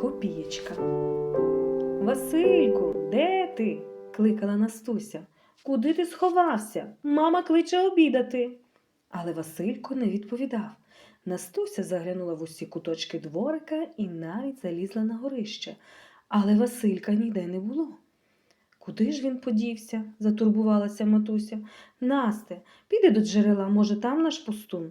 Копієчка. Васильку, де ти? кликала Настуся. Куди ти сховався? Мама кличе обідати. Але Василько не відповідав. Настуся заглянула в усі куточки дворика і навіть залізла на горище. Але Василька ніде не було. Куди ж він подівся? затурбувалася матуся. Насте, піди до джерела, може, там наш пустун.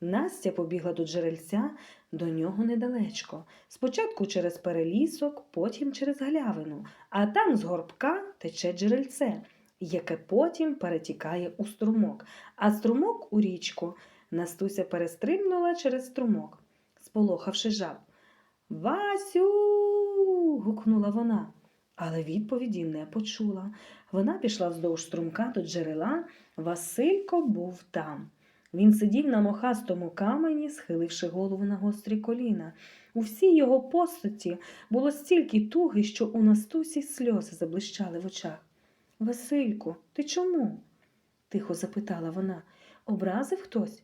Настя побігла до джерельця, до нього недалечко. Спочатку через перелісок, потім через галявину, а там з горбка тече джерельце, яке потім перетікає у струмок, а струмок у річку. Настуся перестрибнула через струмок, сполохавши жаб. Васю. гукнула вона, але відповіді не почула. Вона пішла вздовж струмка до джерела. Василько був там. Він сидів на мохастому камені, схиливши голову на гострі коліна. У всій його постаті було стільки туги, що у Настусі сльози заблищали в очах. Васильку, ти чому? тихо запитала вона. Образив хтось?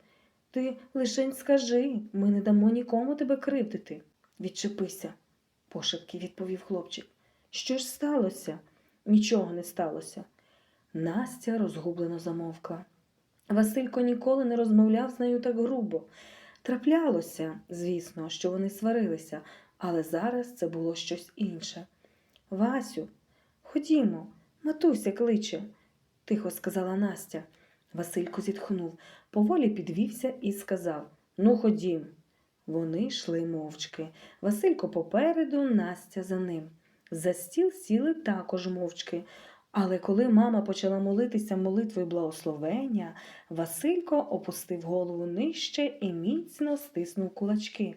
Ти лишень скажи, ми не дамо нікому тебе кривдити. Відчепися, пошепки відповів хлопчик. Що ж сталося? Нічого не сталося. Настя розгублено замовкла. Василько ніколи не розмовляв з нею так грубо. Траплялося, звісно, що вони сварилися, але зараз це було щось інше. Васю, ходімо, матуся кличе, тихо сказала Настя. Василько зітхнув, поволі підвівся і сказав Ну, ходім. Вони йшли мовчки. Василько попереду, Настя за ним. За стіл сіли також мовчки. Але коли мама почала молитися молитвою благословення, Василько опустив голову нижче і міцно стиснув кулачки,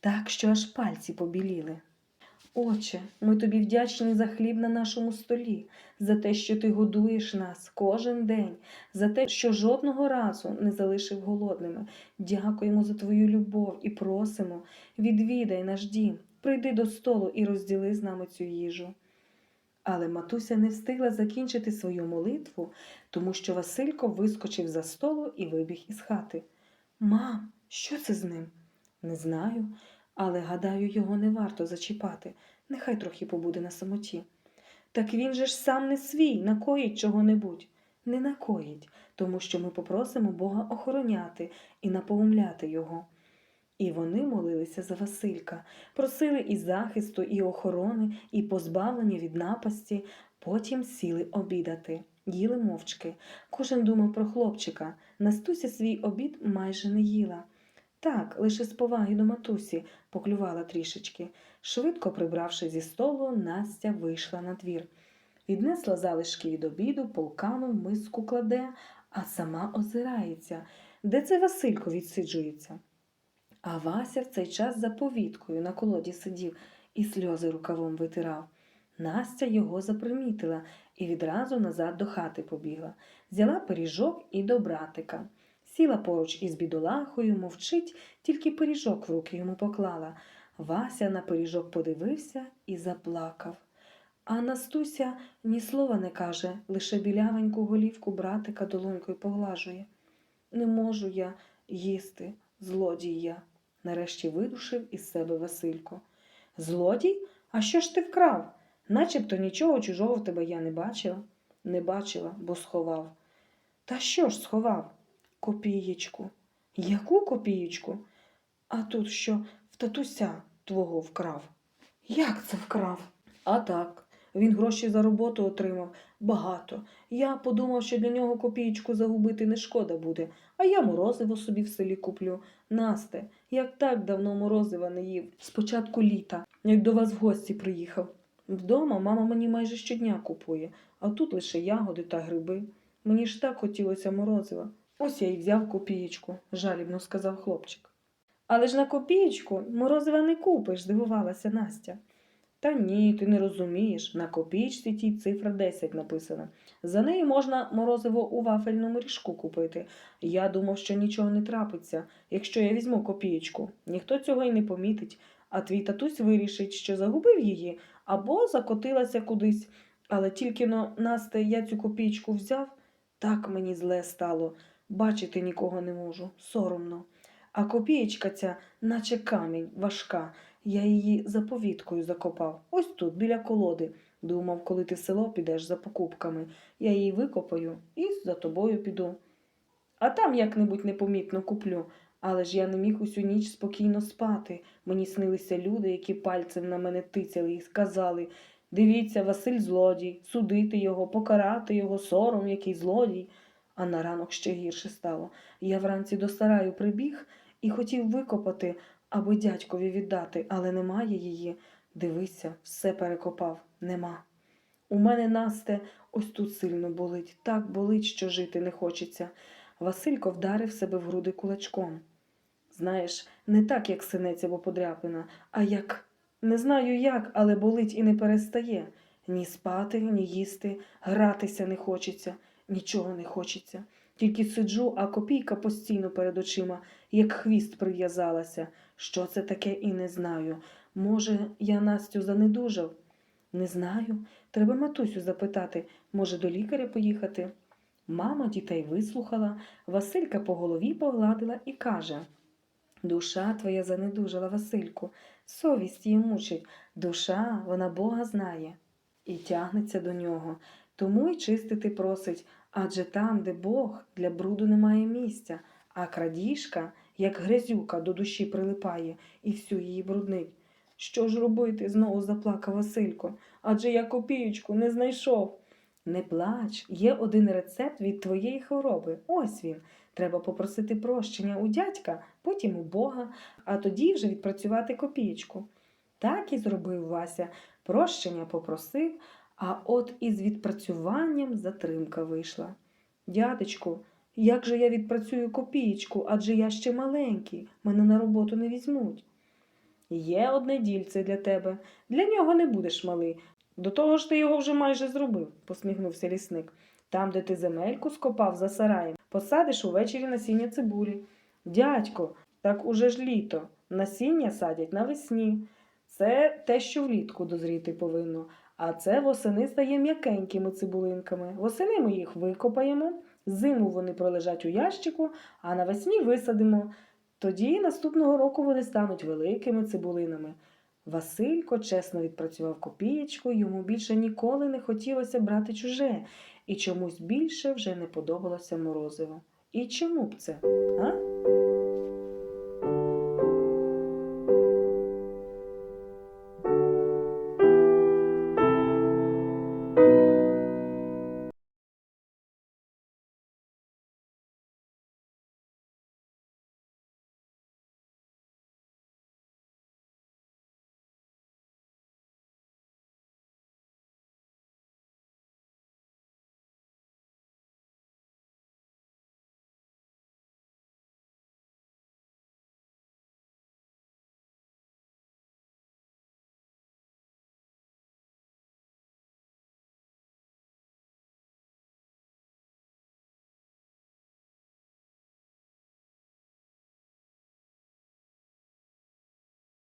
так що аж пальці побіліли. Отче, ми тобі вдячні за хліб на нашому столі, за те, що ти годуєш нас кожен день, за те, що жодного разу не залишив голодними. Дякуємо за твою любов і просимо, відвідай наш дім, прийди до столу і розділи з нами цю їжу. Але матуся не встигла закінчити свою молитву, тому що Василько вискочив за столу і вибіг із хати. Мам, що це з ним? Не знаю, але гадаю, його не варто зачіпати. Нехай трохи побуде на самоті. Так він же ж сам не свій, накоїть чого-небудь. Не накоїть, тому що ми попросимо Бога охороняти і напоумляти його. І вони молилися за Василька, просили і захисту, і охорони, і позбавлення від напасті, потім сіли обідати, їли мовчки. Кожен думав про хлопчика. Настуся свій обід майже не їла. Так, лише з поваги до матусі поклювала трішечки. Швидко прибравши зі столу, Настя вийшла на двір. Віднесла залишки від обіду, полкану в миску кладе, а сама озирається. Де це Василько відсиджується? А Вася в цей час за повіткою на колоді сидів і сльози рукавом витирав. Настя його запримітила і відразу назад до хати побігла. Взяла пиріжок і до братика. Сіла поруч із бідолахою, мовчить, тільки пиріжок в руки йому поклала. Вася на пиріжок подивився і заплакав. А Настуся ні слова не каже, лише білявеньку голівку братика долонькою поглажує. Не можу я їсти, злодій я, нарешті видушив із себе Василько. Злодій? А що ж ти вкрав? Начебто нічого чужого в тебе я не бачила. Не бачила, бо сховав. Та що ж сховав? Копієчку. Яку копієчку? А тут що в татуся твого вкрав. Як це вкрав? А так, він гроші за роботу отримав багато. Я подумав, що для нього копієчку загубити не шкода буде, а я морозиво собі в селі куплю. Насте, як так давно морозива не їв, з початку літа, як до вас в гості приїхав. Вдома мама мені майже щодня купує, а тут лише ягоди та гриби. Мені ж так хотілося морозива. Ось я й взяв копієчку, жалібно сказав хлопчик. Але ж на копієчку морозива не купиш, здивувалася Настя. Та ні, ти не розумієш, на копійці тій цифра 10 написана. За неї можна морозиво у вафельному ріжку купити. Я думав, що нічого не трапиться, якщо я візьму копієчку. Ніхто цього й не помітить, а твій татусь вирішить, що загубив її або закотилася кудись. Але тільки но Насте я цю копійку взяв, так мені зле стало. Бачити нікого не можу, соромно. а копієчка ця, наче камінь, важка. Я її заповідкою закопав. Ось тут, біля колоди. Думав, коли ти в село підеш за покупками, я її викопаю і за тобою піду. А там як-небудь непомітно куплю. Але ж я не міг усю ніч спокійно спати. Мені снилися люди, які пальцем на мене тицяли і сказали Дивіться, Василь злодій, судити його, покарати його, сором, який злодій. А на ранок ще гірше стало. Я вранці до сараю прибіг і хотів викопати, аби дядькові віддати, але немає її. Дивися, все перекопав, нема. У мене Насте ось тут сильно болить, так болить, що жити не хочеться. Василько вдарив себе в груди кулачком. Знаєш, не так, як синець або подряпина, а як не знаю як, але болить і не перестає. Ні спати, ні їсти, гратися не хочеться, нічого не хочеться. Тільки сиджу, а копійка постійно перед очима, як хвіст прив'язалася. Що це таке і не знаю. Може, я Настю занедужав? Не знаю. Треба матусю запитати, може, до лікаря поїхати. Мама дітей вислухала, Василька по голові погладила і каже Душа твоя занедужала, Васильку, совість її мучить, душа, вона Бога знає, і тягнеться до нього. Тому й чистити просить, адже там, де Бог, для бруду немає місця, а крадіжка, як грязюка, до душі прилипає і всю її бруднить. Що ж робити? знову заплакав Василько, адже я копієчку не знайшов. Не плач, є один рецепт від твоєї хвороби. Ось він. Треба попросити прощення у дядька, потім у Бога, а тоді вже відпрацювати копієчку. Так і зробив Вася. Прощення попросив, а от із відпрацюванням затримка вийшла. Дядечку, як же я відпрацюю копієчку, адже я ще маленький, мене на роботу не візьмуть. Є одне дільце для тебе. Для нього не будеш малий. До того ж ти його вже майже зробив, посміхнувся лісник. Там, де ти земельку скопав за сараєм, посадиш увечері насіння цибулі. Дядько, так уже ж літо. Насіння садять навесні. Це те, що влітку дозріти повинно. А це восени стає м'якенькими цибулинками. Восени ми їх викопаємо, зиму вони пролежать у ящику, а навесні висадимо. Тоді наступного року вони стануть великими цибулинами. Василько чесно відпрацював копієчку, йому більше ніколи не хотілося брати чуже, і чомусь більше вже не подобалося морозиво. І чому б це? А?